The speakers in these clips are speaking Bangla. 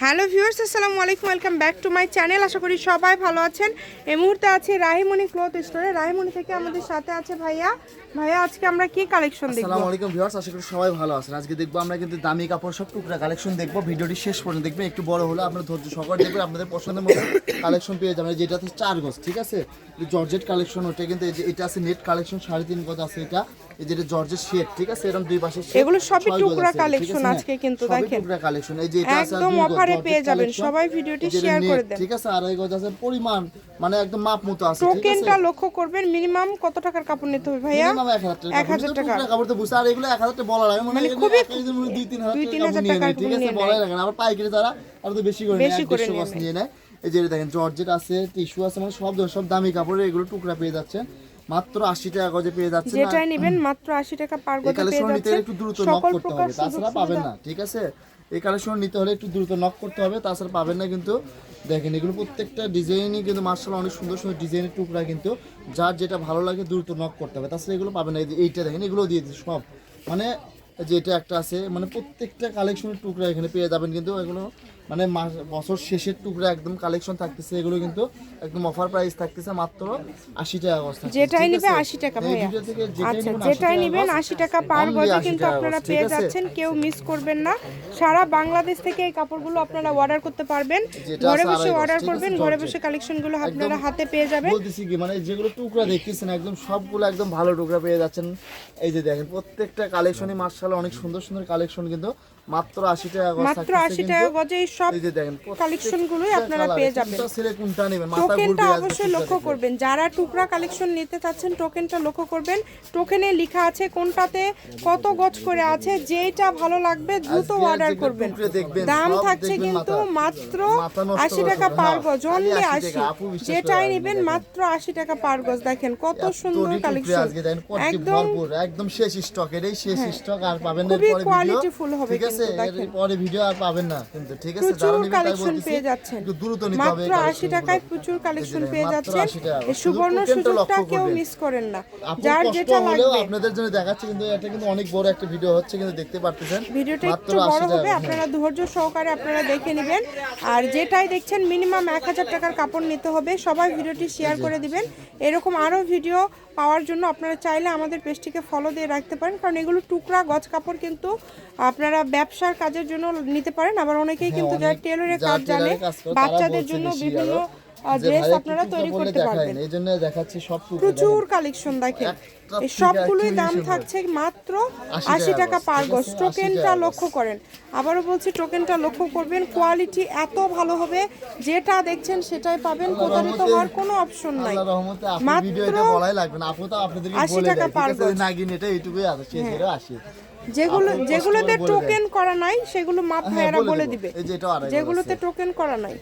হ্যালো ভিউয়ার্স, আসসালামু আলাইকুম, welcome back to my channel. আশা করি সবাই ভালো আছেন। এই মুহূর্তে আছে রাহিমণি ক্লথ স্টোরে। রাহিমণি থেকে আমাদের সাথে আছে ভাইয়া। ভাইয়া, আজকে আমরা কি কালেকশন দেখব? আসসালামু আলাইকুম ভিউয়ার্স, আশা করি সবাই ভালো আছেন। আজকে দেখব আমরা কিন্তু দামি কাপড়, সব টুকরা কালেকশন দেখব। ভিডিওটি শেষ পর্যন্ত দেখবেন। একটু বড় হলো আপনার ধৈর্য সহকারে দেখবেন। আপনাদের পছন্দের মতো কালেকশন পেয়ে যাবেন। হচ্ছে চার গজ, ঠিক আছে? জর্জেট কালেকশন ওটা কিন্তু এটা আছে নেট কালেকশন সাড়ে তিন গজ আছে এটা। এই জর্জেট শেড ঠিক আছে? এরকম দুই পাশে এগুলো সবই টুকরা হ্যাঁ, আজকে কিন্তু দেখেন। টুকরা কালেকশন এই যে এটা আছে একদম অফারে পেয়ে যাবেন। সবাই ভিডিওটি শেয়ার করে দেন। ঠিক আছে? আড়াই গজ আছে পরিমাণ মানে একদম মাপ মতো আছে ঠিক আছে? টোকেনটা লক্ষ্য করবেন মিনিমাম কত টাকার কাপড় নিতে হবে ভাইয়া? মিনিমাম এক হাজার টাকা টুকরা। কাপড় তো আর এগুলো এক হাজার টাকা বলা লাগে মানে খুবই- খুবই দুই তিন হাজার দুই টাকা ঠিক আছে? বলাই লাগে আবার পাইকারি তারা আর তো বেশি করে বেশি করে নিয়ে। নেয় এই যে দেখেন জর্জেট আছে টিস্যু আছে মানে সব সব দামি কাপড়ের এগুলো টুকরা পেয়ে যাচ্ছেন। মাত্র আশি টাকা গজে পেয়ে যাচ্ছে যেটাই নেবেন মাত্র আশি টাকা পার গজে পেয়ে যাচ্ছে। একটু দ্রুত নক করতে হবে তাছাড়া পাবেন না ঠিক আছে? এই কালেকশন নিতে হলে একটু দ্রুত নক করতে হবে তাছাড়া পাবেন না কিন্তু দেখেন এগুলো প্রত্যেকটা ডিজাইনই কিন্তু মার্শাল অনেক সুন্দর সুন্দর ডিজাইনের টুকরা কিন্তু যার যেটা ভালো লাগে দ্রুত নক করতে হবে তাছাড়া এগুলো পাবেন না এইটা দেখেন এগুলো দিয়ে দিচ্ছে সব। মানে যে এটা একটা আছে মানে প্রত্যেকটা কালেকশনের টুকরা এখানে পেয়ে যাবেন কিন্তু এগুলো মানে মাস বছর শেষের টুকরা একদম কালেকশন থাকতেছে এগুলো কিন্তু একদম অফার প্রাইস থাকতেছে মাত্র আশি টাকা থাকতেছে, যেটাই নিবে? আশি টাকা ভাইয়া। আচ্ছা নেবেন 80 যেটাই নিবেন আশি টাকা পার গজে কিন্তু আপনারা পেয়ে যাচ্ছেন কেউ মিস করবেন না। সারা বাংলাদেশ থেকে এই কাপড়গুলো আপনারা অর্ডার করতে পারবেন। ঘরে বসে অর্ডার করবেন ঘরে। বসে কালেকশনগুলো আপনারা হাতে পেয়ে যাবেন। বলতেছি কি মানে যেগুলো টুকরা দেখতেছেন একদম সবগুলো একদম ভালো টুকরা পেয়ে যাচ্ছেন। এই যে দেখেন প্রত্যেকটা কালেকশনই মার্শাল অনেক সুন্দর সুন্দর কালেকশন কিন্তু মাত্র আশি টাকা গজ মাত্র থাকতেছে আশি কিন্তু। টাকা গজে এই সব এই যে দেখেন কালেকশনগুলোই প্রত্যেকটা আপনারা পেয়ে যাবেন। ছেড়ে কোনটা নেবেন মাথা টোকেনটা অবশ্যই লক্ষ্য করবেন। যারা টুকরা কালেকশন নিতে চাচ্ছেন টোকেনটা লক্ষ্য করবেন। টোকেনে লেখা আছে কোনটাতে কত গজ করে আছে যেটা ভালো লাগবে দ্রুত অর্ডার করবেন। দাম থাকছে কিন্তু মাত্র মাথা নষ্ট আশি করে টাকা পার হ্যাঁ। গজ অনলি 80 আশি টাকা, আপু বিশ্বাস করে যেটাই নেবেন মাত্র আশি টাকা পার গজ। দেখেন কত সুন্দর কালেকশন একদম হ্যাঁ। একদম শেষ স্টকের এই শেষ স্টক আর পাবেন না ভিডিও qualityful হবে ঠিক আছে? এর পরে ভিডিও আর পাবেন না কিন্তু ঠিক আছে প্রচুর কালেকশন পেয়ে যাচ্ছেন। দ্রুত নিতে হবে মাত্র আশি টাকায় প্রচুর কালেকশন পেয়ে যাচ্ছেন। এই সুবর্ণ সুযোগটা কেউ মিস করেন না। যার যেটা লাগবে। আপনাদের জন্য দেখাচ্ছে কিন্তু এটা কিন্তু অনেক বড় একটা ভিডিও হচ্ছে কিন্তু দেখতে পারতেছেন ভিডিওটা একটু বড় হবে আপনারা ধৈর্য সহকারে আপনারা দেখে নেবেন। আর যেটাই দেখছেন মিনিমাম এক হাজার টাকার কাপড় নিতে হবে। সবাই ভিডিওটি শেয়ার করে দিবেন। এরকম আরও ভিডিও পাওয়ার জন্য আপনারা চাইলে আমাদের পেজটিকে ফলো দিয়ে রাখতে পারেন। কারণ এগুলো টুকরা গজ কাপড় কিন্তু আপনারা ব্যবসার কাজের জন্য নিতে পারেন। আবার অনেকেই কিন্তু যারা হ্যাঁ, টেলরের কাজ জানে টেলারের কাজ তারা বাচ্চাদের জন্য বিভিন্ন ড্রেস আপনারা তৈরি করতে পারবেন। এই জন্য দেখাচ্ছি সব প্রচুর কালেকশন দেখেন। এই সবগুলোই দাম থাকছে মাত্র আশি টাকা পার গজ। টোকেনটা লক্ষ্য করেন। আবারও বলছি টোকেনটা লক্ষ্য করবেন কোয়ালিটি এত ভালো হবে যেটা দেখছেন সেটাই পাবেন প্রতারিত হওয়ার কোনো অপশন নাই। মাত্র ভিডিও এটা বলাই লাগবে না। আপু তো আপনাদেরকে 80 বলে টাকা পার গজ। হ্যাঁ। যেগুলো যেগুলোতে টোকেন করা নাই সেগুলো মাপ এরা বলে বলে দিবে। যেগুলোতে টোকেন করা নাই।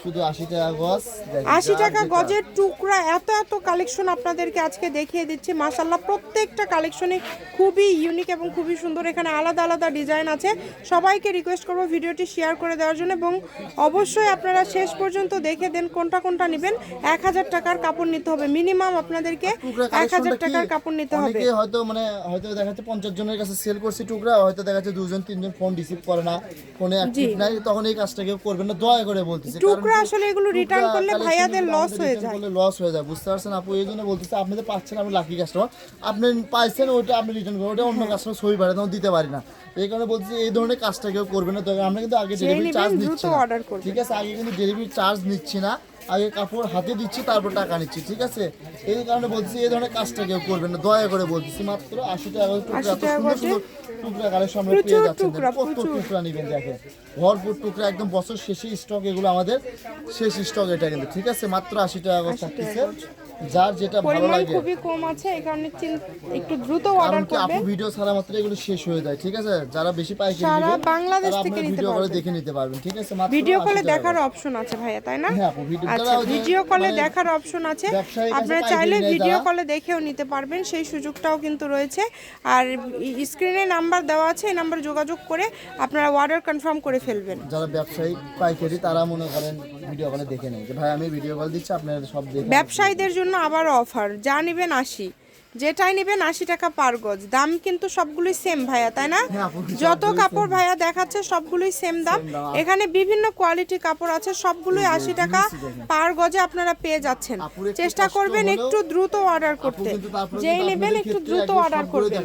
শুধু আশি টাকা গজ। দেখেন, আশি যার টাকা গজের টুকরা এত এত কালেকশন আপনাদেরকে আজকে দেখিয়ে দিচ্ছি। মাসাল্লাহ প্রত্যেকটা কালেকশনই খুবই ইউনিক এবং খুবই সুন্দর এখানে আলাদা আলাদা ডিজাইন আছে। সবাইকে রিকোয়েস্ট করব ভিডিওটি শেয়ার করে দেওয়ার জন্য এবং অবশ্যই আপনারা শেষ পর্যন্ত দেখে দেন কোনটা কোনটা নেবেন। এক হাজার টাকার কাপড় নিতে হবে মিনিমাম আপনাদেরকে টুকরা এক হাজার কালেকশনটা কি? টাকার কাপড় নিতে হবে। অনেকে হয়তো মানে হয়তো দেখা যাচ্ছে পঞ্চাশ জনের কাছে সেল করছি টুকরা হয়তো দেখা যাচ্ছে দুজন তিনজন ফোন রিসিভ করে না ফোনে অ্যাক্টিভ নাই তখন এই কাজটা কেউ করবেন না দয়া করে বলতেছি। কারণ আসলে এগুলো রিটার্ন করলে ভাইয়াদের লস হয়ে যায়। লস হয়ে যায় বুঝতে পারছেন আপু? এই জন্য বলতেছে আপনি তো পাচ্ছেন আপনি লাকি কাস্টমার আপনি পাইছেন ওইটা আপনি রিটার্ন করবেন ওটা অন্য কাস্টমার সই পারে তখন দিতে পারি না। এই কারণে বলছি এই ধরনের কাজটা কেউ করবে না তবে আমরা কিন্তু আগে ডেলিভারি চার্জ নিচ্ছি। ঠিক আছে আগে কিন্তু ডেলিভারি চার্জ নিচ্ছি না আগে কাপড় হাতে দিচ্ছি তারপর টাকা নিচ্ছি ঠিক আছে? এই কারণে বলছি এই ধরনের কাজটা কেউ করবেন না দয়া করে বলতেছি মাত্র আশি টাকা করে টুকরা 80 এত সুন্দর সুন্দর টুকরা কালেকশন আমরা পেয়ে যাচ্ছেন কত টুকরা নেবেন দেখেন ভরপুর টুকরা একদম বছর শেষে স্টক এগুলো আমাদের শেষ স্টক এটা কিন্তু ঠিক আছে? মাত্র আশি টাকা থাকতেছে যার যেটা ভালো লাগে। খুবই কম আছে এই কারণে একটু দ্রুত অর্ডার কি আপু ভিডিও ছাড়া মাত্র এগুলো শেষ হয়ে যায় ঠিক আছে? যারা বেশি পাইকারি সারা বাংলাদেশ থেকে নিতে পারবেন। দেখে নিতে পারবেন ঠিক আছে? মাত্র ভিডিও কলে দেখার অপশন আছে ভাইয়া তাই না? হ্যাঁ আপু, ভিডিও- আচ্ছা ভিডিও কলে মানে দেখার অপশন আছে। আপনারা চাইলে ভিডিও কলে দেখেও নিতে পারবেন সেই সুযোগটাও কিন্তু রয়েছে। আর স্ক্রিনে নাম্বার দেওয়া আছে এই নাম্বার যোগাযোগ করে আপনারা অর্ডার কনফার্ম করে ফেলবেন। যারা ব্যবসায়ী পাইকারি তারা মনে করেন ভিডিও কলে দেখে নেয়। যে ভাই আমি ভিডিও কল দিচ্ছি আপনারা সব দেখে ব্যবসায়ীদের জন্য আবার অফার। যা নেবেন আশি। যেটাই নেবেন আশি টাকা পার গজ। দাম কিন্তু সবগুলোই সেম ভাইয়া তাই না? হ্যাঁ, যত কাপড় ভাইয়া দেখাচ্ছে সবগুলোই সেম দাম। এখানে বিভিন্ন কোয়ালিটি কাপড় আছে সবগুলোই আশি টাকা পার গজে আপনারা পেয়ে যাচ্ছেন। চেষ্টা করবেন একটু দ্রুত অর্ডার করতে। যেই নেবেন একটু দ্রুত অর্ডার করবেন।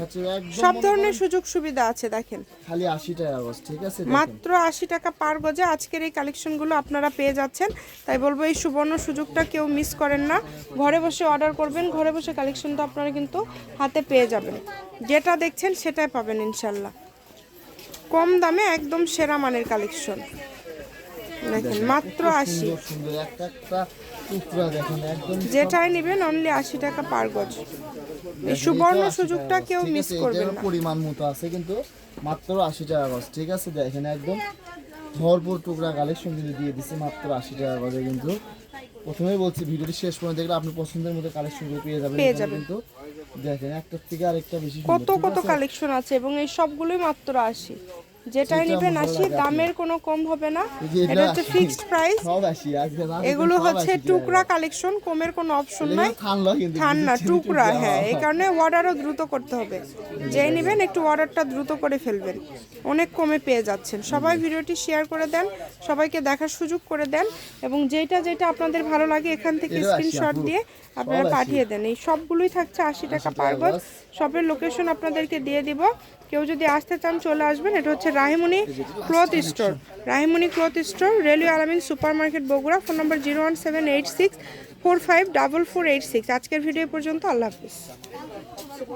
সব ধরনের সুযোগ সুবিধা আছে দেখেন। খালি আশি টাকা গজ ঠিক আছে? মাত্র আশি টাকা পার গজে আজকের এই কালেকশনগুলো আপনারা পেয়ে যাচ্ছেন। তাই বলব এই সুবর্ণ সুযোগটা কেউ মিস করেন না। ঘরে বসে অর্ডার করবেন ঘরে বসে কালেকশনটা আপনারা কিন্তু হাতে পেয়ে যাবেন। যেটা দেখছেন সেটাই পাবেন ইনশাল্লাহ। কম দামে একদম সেরা মানের কালেকশন। দেখেন মাত্র আশি। যেটাই নেবেন অনলি আশি টাকা পার গজ। এই সুবর্ণ সুযোগটা কেউ মিস? করবেন না। পরিমাণ মতো আছে কিন্তু মাত্র আশি টাকা গজ। ঠিক আছে দেখেন একদম ভরপুর টুকরা কালেকশন কিন্তু দিয়ে দিচ্ছে মাত্র আশি টাকা গজে কিন্তু। প্রথমেই বলছি ভিডিওটি শেষ পর্যন্ত দেখলে আপনি পছন্দের মতো কালেকশনগুলো পেয়ে যাবেন। পেয়ে যাবেন। কিন্তু দেখেন একটার থেকে আরেকটা বেশি কত কত কালেকশন আছে এবং এই সবগুলোই মাত্র আশি। যেটাই যেটা নেবেন আশি দামের কোনো কম হবে না। এটা হচ্ছে ফিক্সড প্রাইস এগুলো হচ্ছে টুকরা কালেকশন কমের কোনো অপশন নাই। ঠান্ডা বুঝেছেন? টুকরা। হ্যাঁ এই কারণে অর্ডারও দ্রুত করতে হবে। যেই নেবেন একটু অর্ডারটা দ্রুত করে ফেলবেন। অনেক কমে পেয়ে যাচ্ছেন। সবাই ভিডিওটি শেয়ার করে দেন সবাইকে দেখার সুযোগ করে দেন এবং যেটা যেটা আপনাদের ভালো লাগে এখান থেকে স্ক্রিনশট দিয়ে আপনারা পাঠিয়ে দেন। এই সবগুলোই থাকছে আশি টাকা পার গজ। শপের লোকেশন আপনাদেরকে দিয়ে দিব। কেউ যদি আসতে চান, চলে আসবেন। এটা হচ্ছে Rahimoni cloth store. Rahimoni cloth store, railway Alamin super market Bogura, phone number zero one seven eight six four five double four eight six. আজকের ভিডিও পর্যন্ত, আল্লাহ হাফিজ।